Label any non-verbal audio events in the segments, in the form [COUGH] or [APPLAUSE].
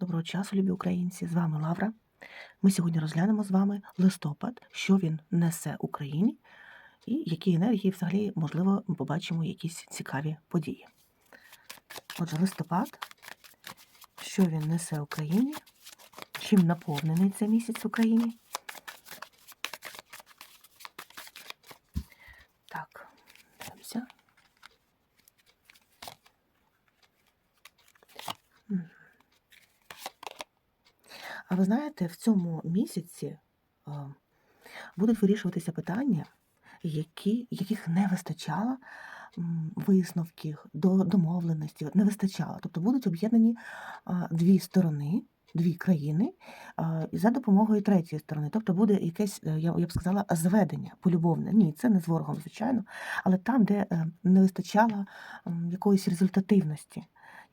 Доброго часу, любі українці! З вами Лавра. Ми сьогодні розглянемо з вами листопад, що він несе Україні, і які енергії взагалі, можливо, ми побачимо якісь цікаві події. Отже, листопад, що він несе Україні, чим наповнений цей місяць в Україні. А ви знаєте, в цьому місяці а, будуть вирішуватися питання, які, яких не вистачало висновків, до домовленості, не вистачало. Тобто будуть об'єднані дві сторони, дві країни за допомогою третьої сторони. Тобто буде якесь, е, я, я б сказала, зведення полюбовне. Ні, це не з ворогом, звичайно, але там, де е, не вистачало якоїсь результативності.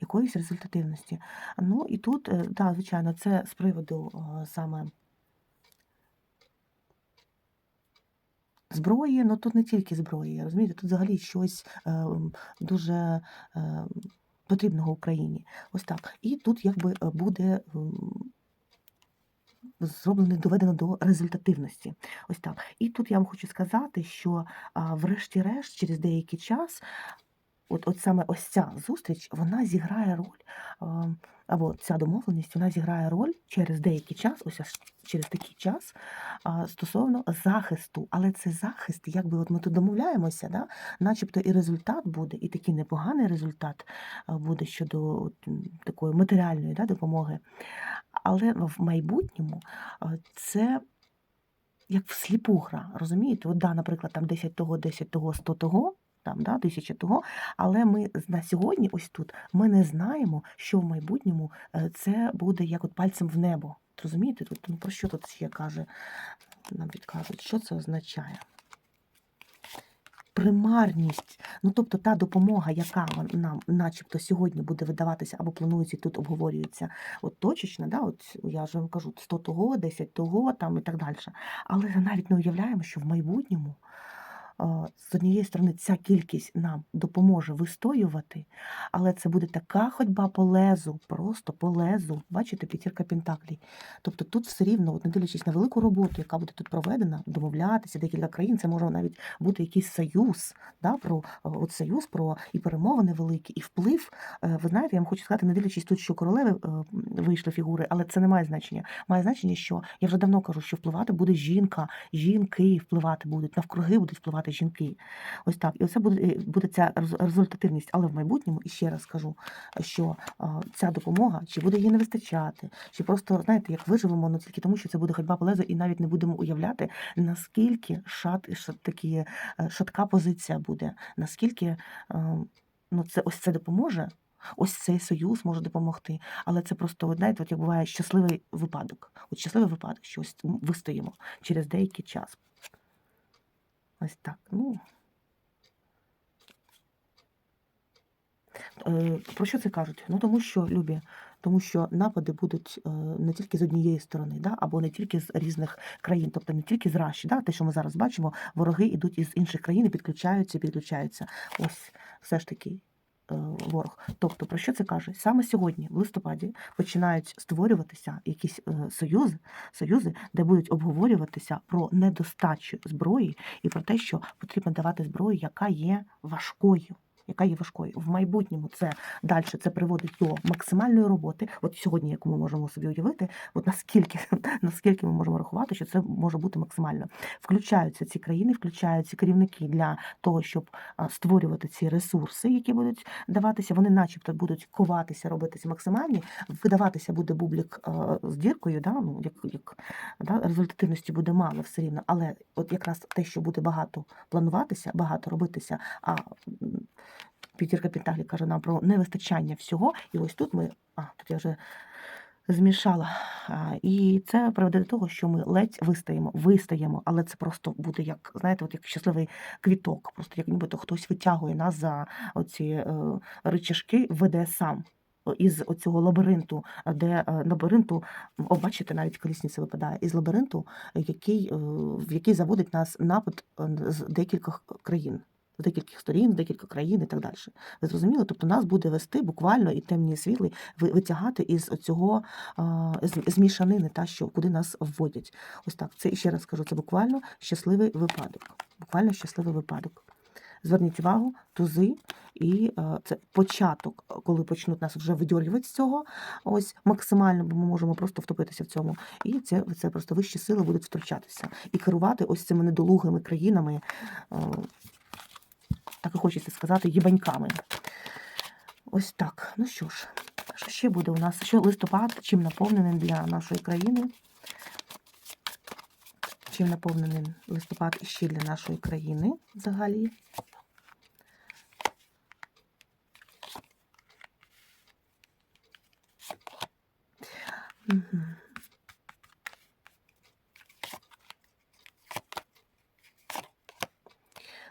Якоїсь результативності. Ну і тут, е, да, звичайно, це з приводу е, саме зброї, ну тут не тільки зброї, розумієте, тут взагалі щось е, дуже е, потрібного Україні. Ось так. І тут якби е, буде зроблено, доведено до результативності. Ось так. І тут я вам хочу сказати, що врешті-решт, через деякий час, от, от саме ось ця зустріч, вона зіграє роль, або ця домовленість, вона зіграє роль через деякий час, ось через такий час, стосовно захисту. Але це захист, якби от ми тут домовляємося, да? начебто і результат буде, і такий непоганий результат буде щодо от, такої матеріальної да, допомоги. Але в майбутньому це як всліпу гра, розумієте? От, да, наприклад, там 10 того, 10 того, 100 того, там, да, 1000 того, але ми на сьогодні, ось тут, ми не знаємо, що в майбутньому е, це буде як от пальцем в небо. Розумієте? Тут, ну, про що тут ще каже, нам підказують, що це означає? Примарність, ну тобто та допомога, яка нам, начебто, сьогодні буде видаватися або планується тут обговорюється, от точечно, да, от я ж вам кажу, 100 того, 10 того, там і так далі. Але навіть не уявляємо, що в майбутньому з однієї сторони ця кількість нам допоможе вистоювати, але це буде така ходьба по лезу, просто по лезу. Бачите, п'ятірка пентаклей. Тобто тут все рівно, от не дивлячись на велику роботу, яка буде тут проведена, домовлятися, декілька країн, це може навіть бути якийсь союз, да, про е, от союз, про і перемовини великі, і вплив. Е, Ви знаєте, я вам хочу сказати, не дивлячись тут, що королеви е, вийшли фігури, але це не має значення. Має значення, що я вже давно кажу, що впливати буде жінка, жінки впливати будуть, навкруги будуть впливати жінки. Ось так. І оце буде, е, буде ця результативність. Але в майбутньому, і ще раз скажу, що ця допомога, чи буде її не вистачати, чи просто, знаєте, як виживемо, ну тільки тому, що це буде ходьба по лезу, і навіть не будемо уявляти, наскільки шат, шат такі, е, шатка позиція буде, наскільки ну, це, ось це допоможе. Ось цей союз може допомогти, але це просто, знаєте, от як буває щасливий випадок. От щасливий випадок, що ось вистоїмо через деякий час. Ось так. Ну. Е, Про що це кажуть? Ну тому що, любі, тому що напади будуть е, не тільки з однієї сторони, да, або не тільки з різних країн, тобто не тільки з Раші, да, те, що ми зараз бачимо, вороги йдуть із інших країн і підключаються, підключаються. Ось все ж таки. Е, Ворог. Тобто, про що це каже? Саме сьогодні, в листопаді, починають створюватися якісь е, союзи, союзи, де будуть обговорюватися про недостачу зброї і про те, що потрібно давати зброю, яка є важкою. Яка є важкою в майбутньому, це далі це приводить до максимальної роботи. От сьогодні, яку ми можемо собі уявити, от наскільки [LAUGHS] наскільки ми можемо рахувати, що це може бути максимально. Включаються ці країни, включаються керівники для того, щоб створювати ці ресурси, які будуть даватися. Вони, начебто, будуть коватися, робитися максимальні. Видаватися буде бублік з діркою, да, ну як, як да, результативності буде мало все рівно. Але от якраз те, що буде багато плануватися, багато робитися, а п'ятірка Пентаклів каже нам про невистачання всього. І ось тут ми, а тут я вже змішала. І це приведе до того, що ми ледь вистоїмо, вистоїмо, але це просто буде як, знаєте, от як щасливий квіток, просто як нібито хтось витягує нас за оці е, рычажки, веде сам. Із оцього лабіринту, де е, лабіринту, бачите, навіть колісниця випадає, із лабіринту, який, е, в який заводить нас напад з декількох країн. З декількох сторін, з декілька країн і так далі. Ви зрозуміли? Тобто нас буде вести буквально і темні і світлі витягати із цього з мішанини, та що куди нас вводять. Ось так. Це ще раз скажу, це буквально щасливий випадок. Буквально щасливий випадок. Зверніть увагу, тузи, і це початок, коли почнуть нас вже видьорювати з цього, ось максимально, бо ми можемо просто втопитися в цьому. І це, це просто вищі сили будуть втручатися і керувати ось цими недолугими країнами, так і хочеться сказати, їбаньками. Ось так. Ну що ж, що ще буде у нас? Що листопад, чим наповнений для нашої країни? Чим наповнений листопад ще для нашої країни взагалі? Угу.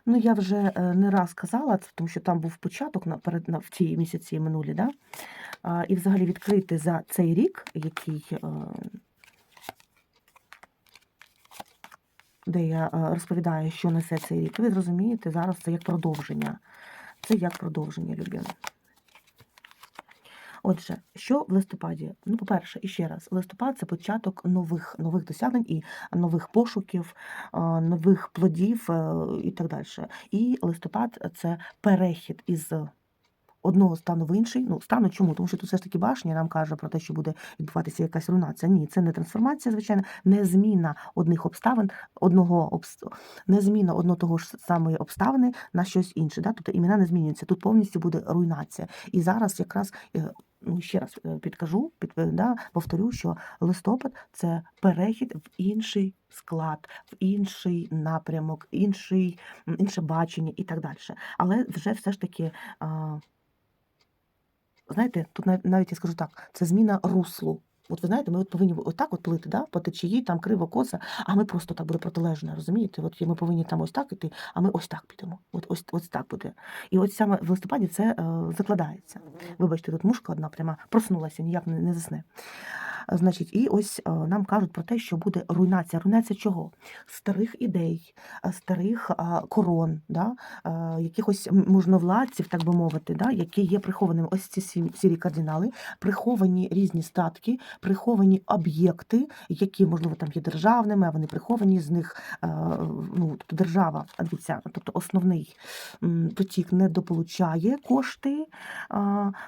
Ну, я вже е, не раз казала тому що там був початок наперед на, в ці місяці минулі, да? і взагалі відкрити за цей рік, який, е, де я е, розповідаю, що несе цей рік, ви зрозумієте, зараз це як продовження. Це як продовження, любі. Отже, що в листопаді? Ну, по-перше, і ще раз, листопад це початок нових нових досягнень і нових пошуків, нових плодів е, і так далі. І листопад це перехід із одного стану в інший. Ну, стану чому? Тому що тут все ж таки башня нам каже про те, що буде відбуватися якась руйнація. Ні, це не трансформація, звичайно, не зміна одних обставин, одного обс... не зміна одного того ж самої обставини на щось інше. Да? Тобто імена не змінюються. Тут повністю буде руйнація. І зараз якраз. Ще раз е, підкажу, під, е, да, повторю, що листопад це перехід в інший склад, в інший напрямок, інший, інше бачення і так далі. Але вже все ж таки, знаєте, тут нав- навіть я скажу так, це зміна руслу. От ви знаєте, ми от повинні отак от плити, да, по течії, там криво коса, а ми просто так буде протилежно, розумієте? От ми повинні там ось так іти, а ми ось так підемо. От ось, ось так буде. І от саме в листопаді це е, закладається. Вибачте, тут мушка одна прямо проснулася, ніяк не, не засне. Значить, і ось е, нам кажуть про те, що буде руйнація. Руйнація чого? Старих ідей, старих корон, да? якихось можновладців, так би мовити, да? які є прихованими. Ось ці сірі кардинали, приховані різні статки, приховані об'єкти, які, можливо, там є державними, а вони приховані з них. е, Ну, тобто держава, тобто основний потік не дополучає кошти.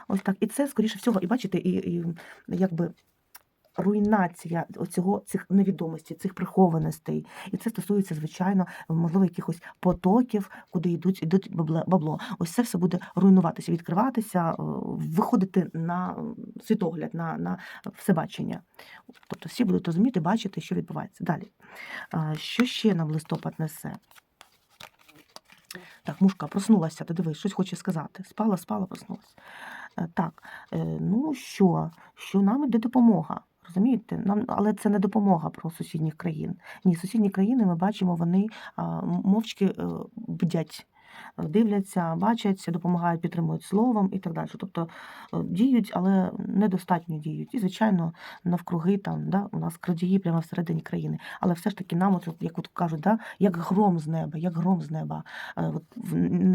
Ось так. І це, скоріше всього, і бачите, і, і якби руйнація оцього цих невідомостей, цих прихованостей. І це стосується, звичайно, можливо, якихось потоків, куди йдуть йдуть бабло. Ось це все буде руйнуватися, відкриватися, е, виходити на світогляд, на, на всебачення. Тобто всі будуть розуміти, бачити, що відбувається. Далі. Що ще нам листопад несе? Так, мушка проснулася, ти дивись, щось хоче сказати. Спала, спала, проснулася. Е, Так, е, ну що, що нам іде допомога. Розумієте? Нам, але це не допомога про сусідніх країн. Ні, сусідні країни ми бачимо, вони мовчки е, бдять, дивляться, бачать, допомагають, підтримують словом і так далі. Тобто е, діють, але недостатньо діють. І, звичайно, навкруги там, да, у нас крадії прямо всередині країни. Але все ж таки нам, от, як от кажуть, да, як гром з неба, як гром з неба. Е, От,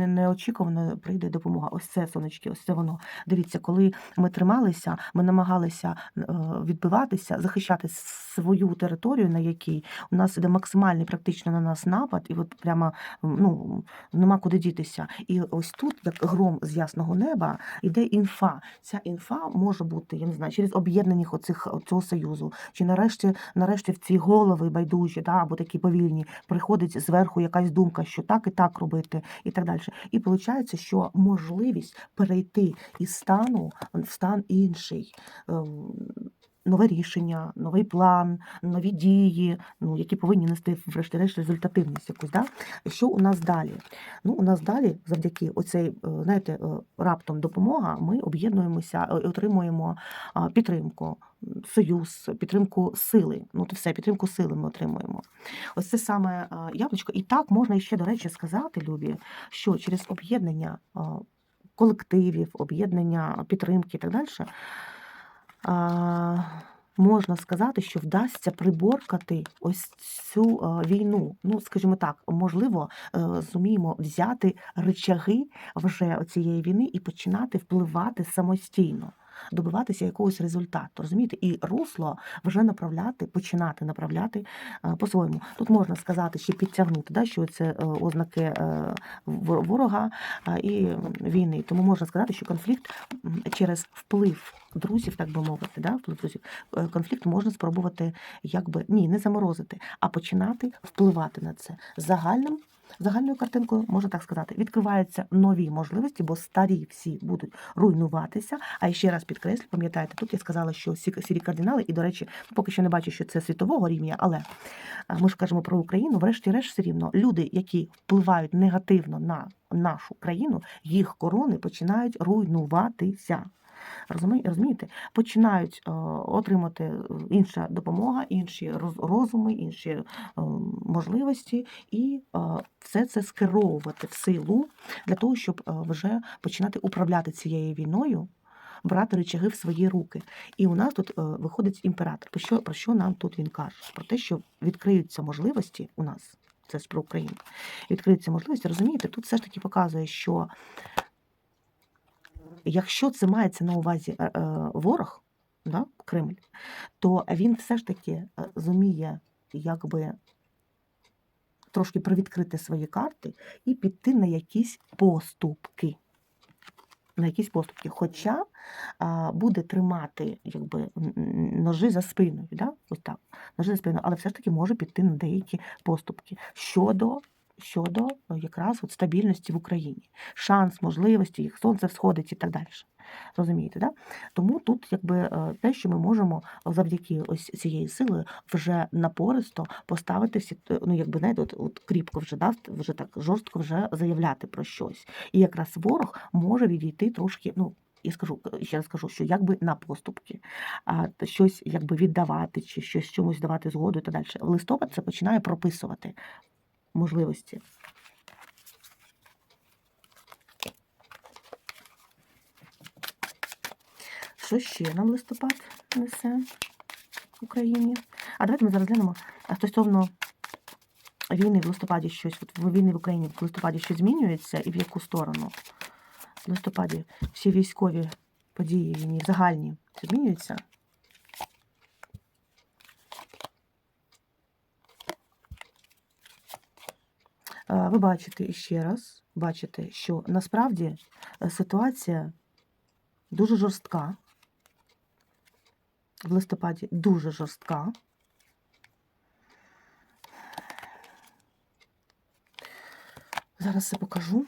неочікувано прийде допомога. Ось це, сонечки, ось це воно. Дивіться, коли ми трималися, ми намагалися е, відбиватися, захищати свою територію, на якій у нас іде максимальний практично на нас напад, і от прямо ну, нема куди дітися. І ось тут, як гром з ясного неба, іде інфа. Ця інфа може бути, я не знаю, через об'єднаних оцих цього союзу, чи нарешті, нарешті в ці голови байдужі, да, або такі повільні, приходить зверху якась думка, що так і так робити, і так далі. І виходить, що можливість перейти із стану в стан інший. Нове рішення, новий план, нові дії, ну, які повинні нести, врешті-решт, результативність якусь. Да? Що у нас далі? Ну, у нас далі, завдяки оцей, е, знаєте, е, раптом допомога, ми об'єднуємося е, отримуємо підтримку, союз, підтримку сили. Ну, то все, підтримку сили ми отримуємо. Ось це саме яблучко. І так можна ще, до речі, сказати, Любі, що через об'єднання колективів, об'єднання підтримки і так далі. Можна сказати, що вдасться приборкати ось цю е, війну. Ну, скажімо так, можливо, е, зуміємо взяти речаги вже цієї війни і починати впливати самостійно. Добиватися якогось результату, розумієте, і русло вже направляти, починати направляти е, по-своєму. Тут можна сказати, ще підтягнути, да, що це е, ознаки е, ворога і війни. Тому можна сказати, що конфлікт через вплив друзів, так би мовити, да, вплив друзів, конфлікт можна спробувати якби ні, не заморозити, а починати впливати на це загальним. Загальною картинкою можна так сказати, відкриваються нові можливості, бо старі всі будуть руйнуватися. А ще раз підкреслю, пам'ятаєте, тут я сказала, що сі- сірі кардинали, і, до речі, поки що не бачу, що це світового рівня, але ми ж кажемо про Україну, врешті-решт все рівно люди, які впливають негативно на нашу країну, їх корони починають руйнуватися. Розумі- Розумієте? Починають е, отримати е, інша допомога, інші розуми, інші е, можливості, і все це скеровувати в силу для того, щоб вже починати управляти цією війною, брати речаги в свої руки. І у нас тут е, виходить імператор. Про що, про що нам тут він каже? Про те, що відкриються можливості у нас. Це ж про Україну. Відкриються можливості, розумієте, тут все ж таки показує, що якщо це мається на увазі е, е, ворог, да, Кремль, то він все ж таки е, зуміє якби трошки привідкрити свої карти і піти на якісь поступки. На якісь поступки, хоча а, буде тримати якби, ножи за спиною, да? ось так, ножи за спиною, але все ж таки може піти на деякі поступки щодо, щодо е, якраз от стабільності в Україні, шанс, можливості, їх сонце всходить і так далі. Розумієте, да? Тому тут якби е, те, що ми можемо завдяки ось цієї сили вже напористо поставити всі, ну якби знаєте, от, от кріпко вже да, вже так жорстко вже заявляти про щось. І якраз ворог може відійти трошки, ну. Я скажу ще раз скажу, що якби на поступки, а щось якби віддавати, чи щось чомусь давати згоду і так далі. Листопад це починає прописувати можливості. Що ще нам листопад несе Україні? А давайте ми зараз глянемо стосовно війни в листопаді щось, от в війни в Україні в листопаді щось змінюється і в яку сторону? В листопаді всі військові події війні, загальні, змінюються? Е, Ви бачите іще раз, бачите, що насправді е, ситуація дуже жорстка. В листопаді дуже жорстка. Зараз все покажу.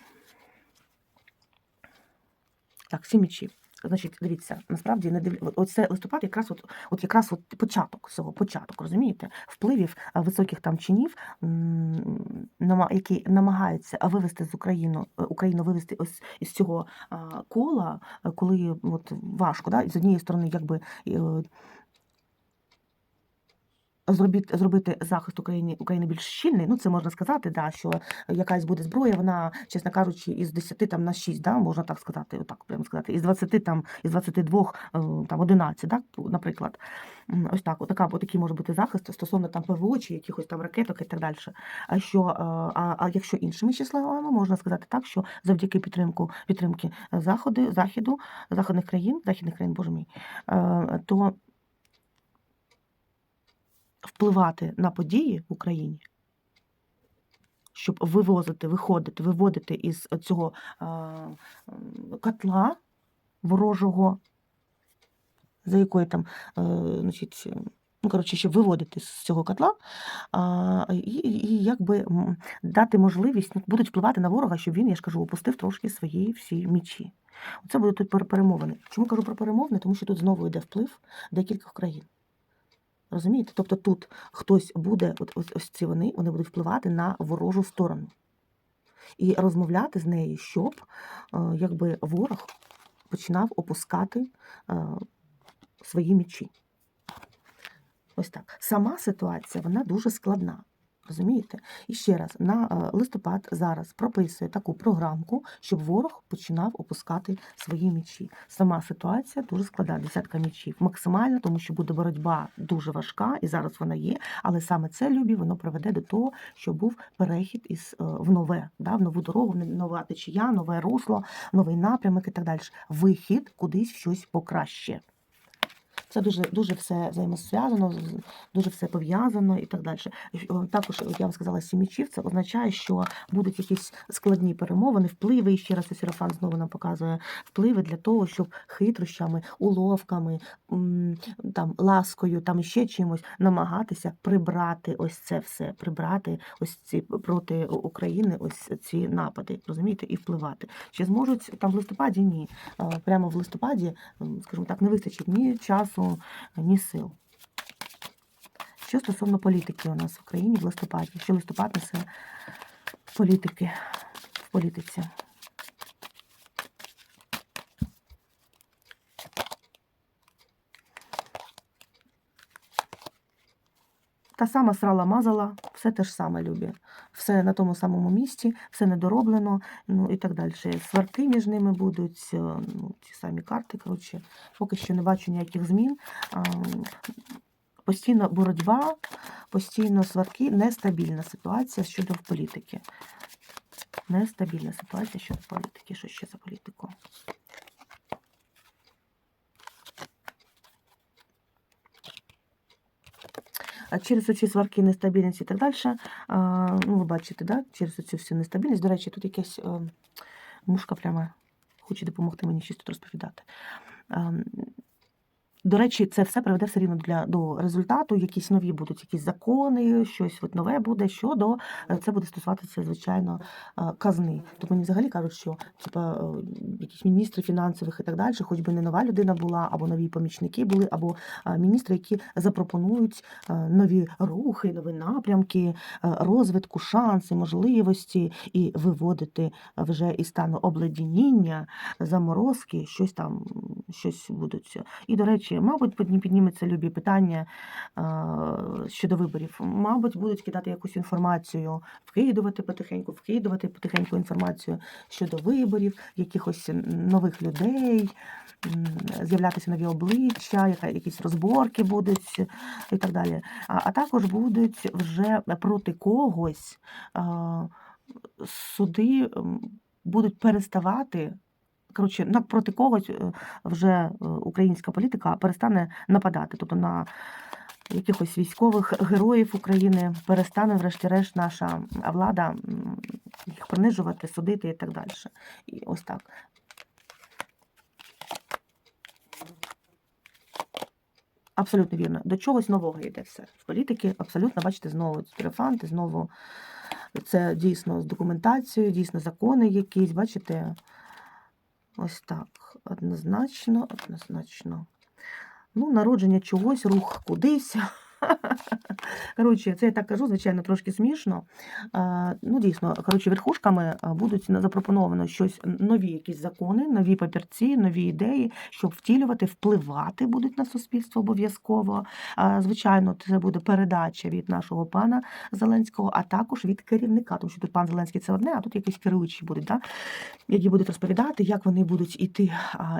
Так, всі мічі. Значить, дивіться, насправді не див... оце листопад якраз от, от якраз от початок цього, початок, розумієте? Впливів високих там чинів, які намагаються вивести з Україну, е, Україну вивести ось із цього кола, е, коли от важко, да? з однієї сторони, якби. Зробити, зробити захист України, України більш щільний, ну це можна сказати, да, що якась буде зброя, вона, чесно кажучи, із 10 там, на 6, да, можна так сказати, отак прямо сказати, із 20 там, із 22 е, там, 11, да, наприклад. Ось так, отака, отакий може бути захист стосовно там ПВО чи якихось там ракеток і так далі. А, що, е, а, а якщо іншими числами, можна сказати так, що завдяки підтримку, підтримки заходи, західу, західних країн, західних країн, боже мій, е, то впливати на події в Україні, щоб вивозити, виходити, виводити із цього котла ворожого, за якої там, е, значить, ну, коротше, щоб виводити з цього котла, а, і, і якби дати можливість, ну, будуть впливати на ворога, щоб він, я ж кажу, опустив трошки свої всі мічі. Оце будуть тут перемовини. Чому кажу про перемовини? Тому що тут знову йде вплив декількох країн. Розумієте? Тобто тут хтось буде, от ось, ось ці вони, вони будуть впливати на ворожу сторону і розмовляти з нею, щоб е, якби ворог починав опускати е, свої мічі. Ось так. Сама ситуація вона дуже складна. Розумієте? І ще раз, на е, листопад зараз прописує таку програмку, щоб ворог починав опускати свої мічі. Сама ситуація дуже складна, десятка мічів. Максимально, тому що буде боротьба дуже важка, і зараз вона є. Але саме це любі, воно приведе до того, що був перехід із е, в нове, да, в нову дорогу, нова течія, нове русло, новий напрямок і так далі. Вихід кудись в щось покраще. Це дуже дуже все взаємосв'язано, дуже все пов'язано і так далі. Також, я вам сказала, сім це означає, що будуть якісь складні перемовини, впливи. І ще раз Серафан знову нам показує впливи для того, щоб хитрощами, уловками, там ласкою, там ще чимось намагатися прибрати ось це все, прибрати ось ці проти України, ось ці напади, розумієте, і впливати. Чи зможуть там в листопаді? Ні. Е, Прямо в листопаді, скажімо так, не вистачить ні часу, ні сил. Що стосовно політики у нас в Україні в листопаді, що листопад несе політики в політиці? Та сама срала мазала, все те ж саме любі. Все на тому самому місці, все недороблено, ну і так далі. Сварки між ними будуть, е, ну, ті самі карти. Коротше, поки що не бачу ніяких змін. Постійно боротьба, постійно сварки, нестабільна ситуація щодо політики. Нестабільна ситуація щодо політики. Що ще за політику? Через оці сварки, нестабільність і так далі. Ну, ви бачите, да? через оцю всю нестабільність. До речі, тут якась е, мушка прямо хоче допомогти мені щось тут розповідати. До речі, це все приведе все рівно для до результату. Якісь нові будуть якісь закони, щось от нове буде. Щодо е, це буде стосуватися, звичайно, е, казни. Тобто мені взагалі кажуть, що типа е, якісь міністри фінансових і так далі, хоч би не нова людина була, або нові помічники були, або міністри, які запропонують нові рухи, нові напрямки розвитку, шанси, можливості і виводити вже із стану обледеніння, заморозки, щось там, щось будуть. І, до речі, мабуть, підніметься любі питання е, щодо виборів. Мабуть, будуть кидати якусь інформацію, вкидувати потихеньку, вкидувати потихеньку інформацію щодо виборів, якихось нових людей, з'являтися нові обличчя, якісь розборки будуть і так далі. А, також будуть вже проти когось а, суди будуть переставати. Коротше, на проти когось е, вже е, українська політика перестане нападати. Тобто на якихось військових героїв України перестане, врешті-решт, наша влада їх принижувати, судити і так далі. І ось так. Абсолютно вірно. До чогось нового йде все. В політики абсолютно, бачите, знову терафанти, знову це дійсно з документацією, дійсно закони якісь, бачите. Ось так. Однозначно, однозначно. Ну, народження чогось, рух кудись. [LAUGHS] Коротше, це я так кажу, звичайно, трошки смішно. Ну, дійсно, коротше, верхушками будуть запропоновано щось нові якісь закони, нові папірці, нові ідеї, щоб втілювати, впливати будуть на суспільство обов'язково. Звичайно, це буде передача від нашого пана Зеленського, а також від керівника, тому що тут пан Зеленський це одне, а тут якісь керуючі будуть, да? які будуть розповідати, як вони будуть іти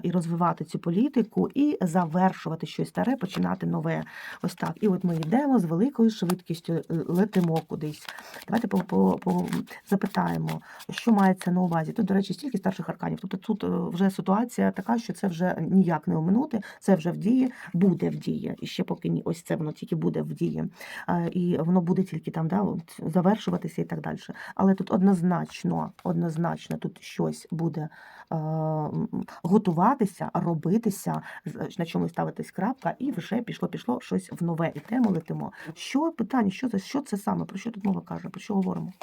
і розвивати цю політику, і завершувати щось старе, починати нове. Ось так. І от ми йдемо з великою швидкістю, е, летимо кудись. Давайте по, по, по запитаємо, що мається на увазі. Тут, до речі, стільки старших арканів. Тобто тут е, вже ситуація така, що це вже ніяк не оминути, це вже в дії, буде в дії. І ще поки ні, ось це воно тільки буде в дії. І воно буде тільки там да, завершуватися і так далі. Але тут однозначно, однозначно тут щось буде готуватися, робитися, на чомусь ставитись крапка, і вже пішло, пішло щось в нове. Ідемо, летимо. Що питання? Що це? Що це саме? Про що тут мова каже? Про що говоримо?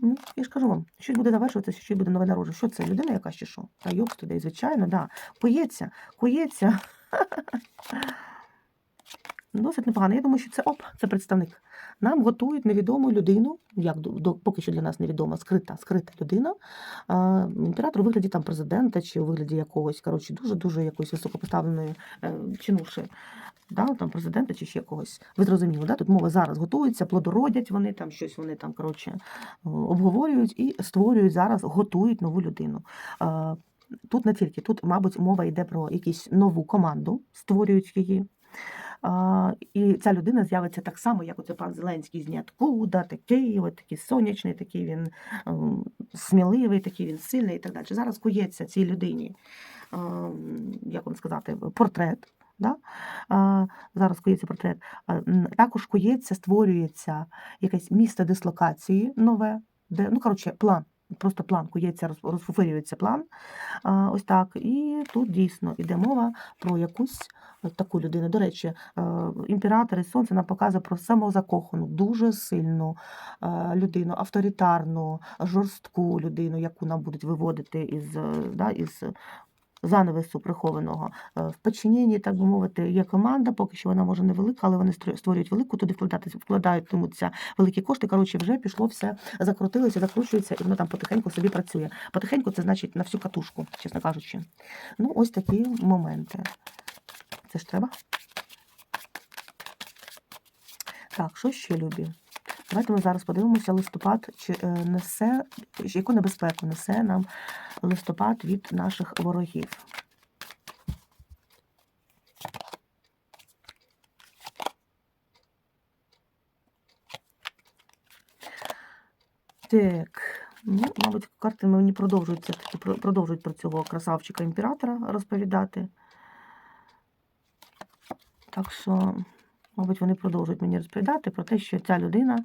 Ну, я ж кажу вам, щось буде завершуватися, щось буде нове народження. Що це? Людина якась чи що? Та йопс туди, звичайно, да. Кується, кується. [LAUGHS] Досить непогано. Я думаю, що це оп, це представник. Нам готують невідому людину, як до, поки що для нас невідома, скрита, скрита людина. А, імператор у вигляді там президента чи у вигляді якогось, коротше, дуже-дуже якоїсь високопоставленої е, чинуші. да, там президента чи ще когось. Ви зрозуміли, да? тут мова зараз готується, плодородять вони там щось вони там коротше обговорюють і створюють зараз, готують нову людину. Е, Тут не тільки, тут, мабуть, мова йде про якусь нову команду, створюють її. І ця людина з'явиться так само, як оце пан Зеленський з ніоткуда, такий, от такий сонячний, такий він сміливий, такий він сильний і так далі. Зараз кується цій людині, як вам сказати, портрет. Да? А, зараз кується портрет. А, також кується, створюється якесь місце дислокації нове, де, ну, коротше, план. Просто план кується, роз- розфуфирюється план. Ось так. І тут дійсно йде мова про якусь таку людину. До речі, е, імператор і сонце нам показує про самозакохану, дуже сильну е, людину, авторитарну, жорстку людину, яку нам будуть виводити із, е, да, із занавесу прихованого. Е, В підчиненні, так би мовити, є команда, поки що вона може невелика, але вони створюють велику, туди вкладати, вкладатимуться великі кошти. Коротше, вже пішло все, закрутилося, закручується, і воно там потихеньку собі працює. Потихеньку це значить на всю катушку, чесно кажучи. Ну, ось такі моменти. Це ж треба. Так, що ще любі? Давайте ми зараз подивимося листопад, чи е, несе, яку небезпеку несе нам листопад від наших ворогів. Так, ну, мабуть, карти мені продовжують все-таки продовжують про цього красавчика імператора розповідати. Так що, мабуть, вони продовжують мені розповідати про те, що ця людина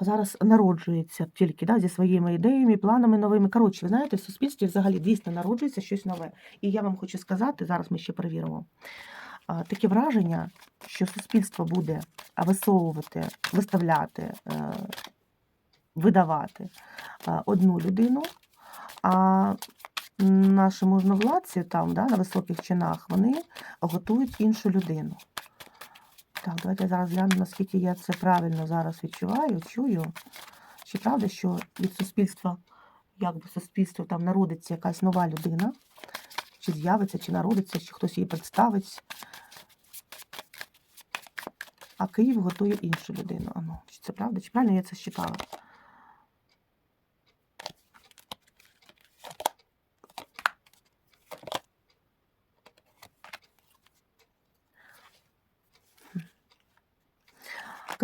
зараз народжується тільки да, зі своїми ідеями, планами новими. Коротше, ви знаєте, в суспільстві взагалі дійсно народжується щось нове. І я вам хочу сказати, зараз ми ще перевіримо. Таке враження, що суспільство буде висовувати, виставляти, е, видавати одну людину, а наші можновладці там, да, на високих чинах, вони готують іншу людину. Так, давайте я зараз гляну, наскільки я це правильно зараз відчуваю, чую. Чи правда, що від суспільства, якби суспільство там народиться якась нова людина, чи з'явиться, чи народиться, чи хтось її представить. А Київ готує іншу людину. А ну, чи це правда? Чи правильно я це считала?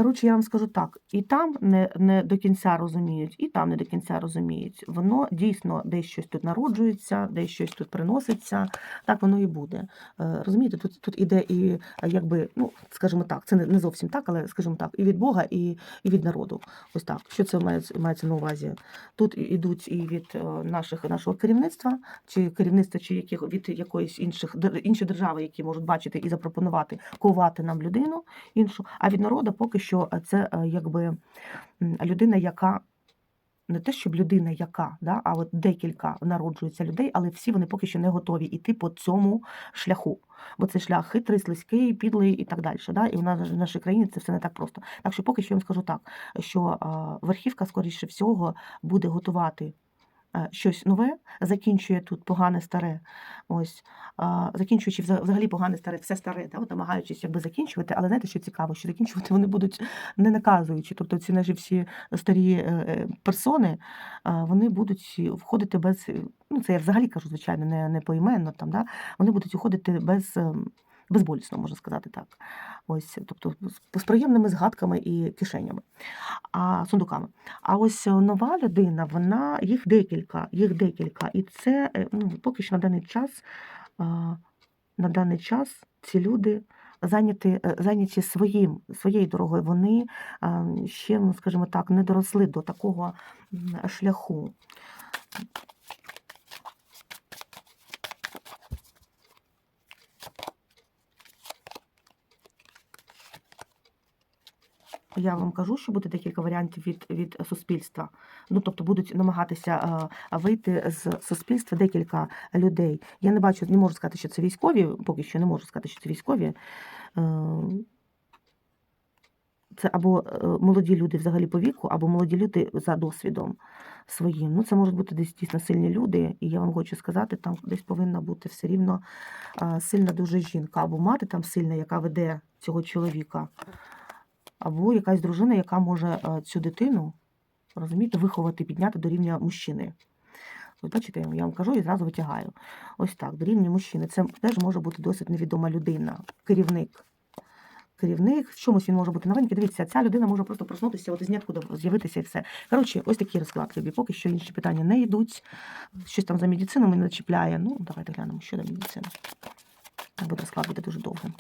Коротше, я вам скажу так: і там не, не до кінця розуміють, і там не до кінця розуміють. Воно дійсно десь щось тут народжується, десь щось тут приноситься. Так воно і буде. Е, Розумієте, тут, тут іде і е, якби, ну, скажімо так, це не, зовсім так, але скажімо так, і від Бога, і, і від народу. Ось так. Що це мається, мається на увазі? Тут ідуть і від е, наших, нашого керівництва, чи керівництва, чи яких, від якоїсь інших інші держави, які можуть бачити і запропонувати ковати нам людину іншу. А від народу поки що е, це е, якби людина, яка. Не те, щоб людина яка, да, а от декілька народжується людей, але всі вони поки що не готові йти по цьому шляху. Бо це шлях хитрий, слизький, підлий і так далі. Да? І в в нашій країні це все не так просто. Так що поки що я вам скажу так, що а, верхівка, скоріше всього, буде готувати е, щось нове, закінчує тут погане старе. Ось, закінчуючи вза- взагалі погане старе, все старе, да? намагаючись якби закінчувати, але знаєте, що цікаво, що закінчувати вони будуть не наказуючи. Тобто ці наші всі старі е, е, персони, вони будуть входити без, ну це я взагалі кажу, звичайно, не, не поіменно там, да? вони будуть уходити без. Безболісно, можна сказати так. Ось, тобто з, приємними згадками і кишенями, а сундуками. А ось нова людина, вона їх декілька, їх декілька. І це е, ну, поки що на даний час, на даний час ці люди зайняті, е, зайняті своїм, своєю дорогою. Вони ще, ну, скажімо так, не доросли до такого шляху. Я вам кажу, що буде декілька варіантів від, від суспільства. Ну, тобто будуть намагатися а, вийти з суспільства декілька людей. Я не бачу, не можу сказати, що це військові, поки що не можу сказати, що це військові. Е, це або е, молоді люди взагалі по віку, або молоді люди за досвідом своїм. Ну, це можуть бути десь дійсно сильні люди, і я вам хочу сказати, там десь повинна бути все рівно сильна дуже жінка, або мати там сильна, яка веде цього чоловіка, або якась дружина, яка може цю дитину, розумієте, виховати, підняти до рівня мужчини. Ось бачите, я вам кажу і зразу витягаю. Ось так, до рівня мужчини. Це теж може бути досить невідома людина, керівник. Керівник, в чомусь він може бути новенький. Дивіться, ця людина може просто проснутися, от із ніоткуда з'явитися і все. Коротше, ось такий розклад тобі. Поки що інші питання не йдуть. Щось там за медицину мене чіпляє. Ну, давайте глянемо, що за медицина. Буде розклад буде дуже довгим.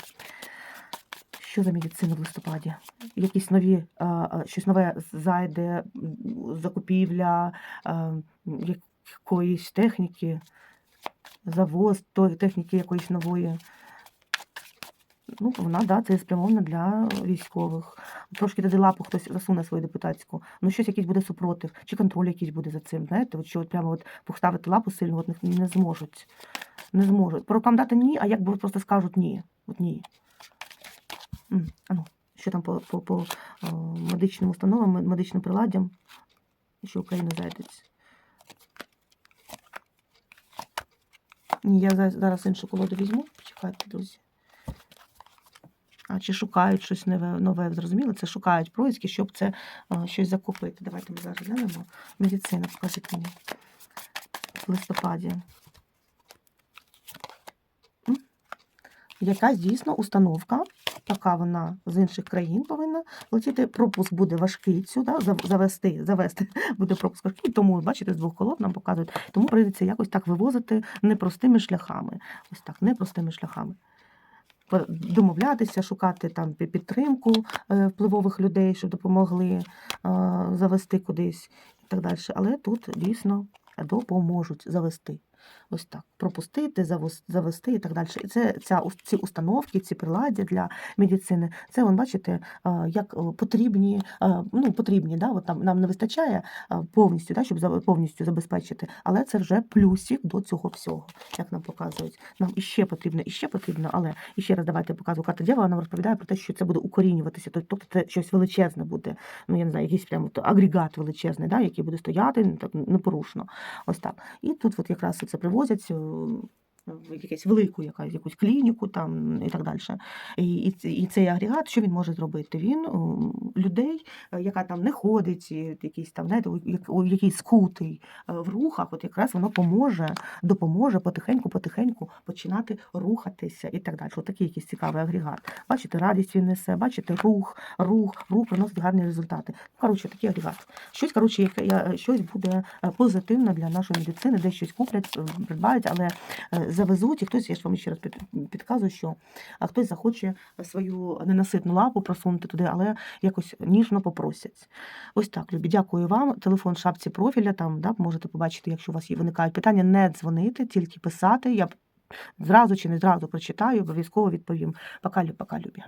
Що за медицина в листопаді? Якісь нові, щось нове зайде, закупівля якоїсь техніки, завоз тої техніки якоїсь нової. Ну, вона, да, це спрямована для військових. Трошки туди лапу хтось засуне свою депутатську. Ну, щось якийсь буде супротив, чи контроль якийсь буде за цим. Знаєте, от що от прямо от поставити лапу сильно, от не, зможуть. Не зможуть. По рукам дати ні, а от просто скажуть ні. От ні. М, А ну, що там по, по, по е, медичним установам, медичним приладдям, що Україна зайдеться. Ні, я зараз іншу колоду візьму. Почекайте, друзі. А чи шукають щось нове, нове зрозуміло? Це шукають проїзки, щоб це е, щось закупити. Давайте ми зараз глянемо. Медицина, покажіть мені. В листопаді. Якась дійсно установка, така вона з інших країн повинна летіти. Пропуск буде важкий сюди, зав- завести, завести [LAUGHS] буде пропуск важкий. Тому, бачите, з двох колод нам показують. Тому прийдеться якось так вивозити непростими шляхами. Ось так, непростими шляхами. Домовлятися, шукати там підтримку е, впливових людей, щоб допомогли е, завести кудись і так далі. Але тут дійсно допоможуть завести. Ось так. Пропустити, завести і так далі. І це ця, ці установки, ці приладдя для медицини, це, вон, бачите, як потрібні, ну, потрібні, да? От нам, нам не вистачає повністю, да? щоб повністю забезпечити, але це вже плюсик до цього всього, як нам показують. Нам іще потрібно, іще потрібно, але і ще раз давайте я показую карта дьявола, нам розповідає про те, що це буде укорінюватися, тобто це щось величезне буде, ну я не знаю, якийсь прямо агрегат величезний, да? який буде стояти ну, так, непорушно. Ось так. І тут от якраз привозять е, якусь велику якась, якусь клініку там і так далі. І, і, і цей агрегат, що він може зробити? Він людей, е, яка там не ходить, якийсь там, знаєте, якийсь скутий е, в рухах, от якраз воно поможе, допоможе потихеньку-потихеньку починати рухатися і так далі. От такий якийсь цікавий агрегат. Бачите, радість він несе, бачите, рух, рух, рух приносить гарні результати. Ну, коротше, такий агрегат. Щось, коротше, яке щось буде е, позитивно для нашої медицини, десь щось куплять, придбають, але завезуть, і хтось, я ж вам ще раз підказую, що а хтось захоче свою ненаситну лапу просунути туди, але якось ніжно попросять. Ось так, Любі, дякую вам. Телефон в шапці профіля, там да, можете побачити, якщо у вас є виникають питання, не дзвонити, тільки писати. Я зразу чи не зразу прочитаю, обов'язково відповім. Пока, Лю- пока, Любі.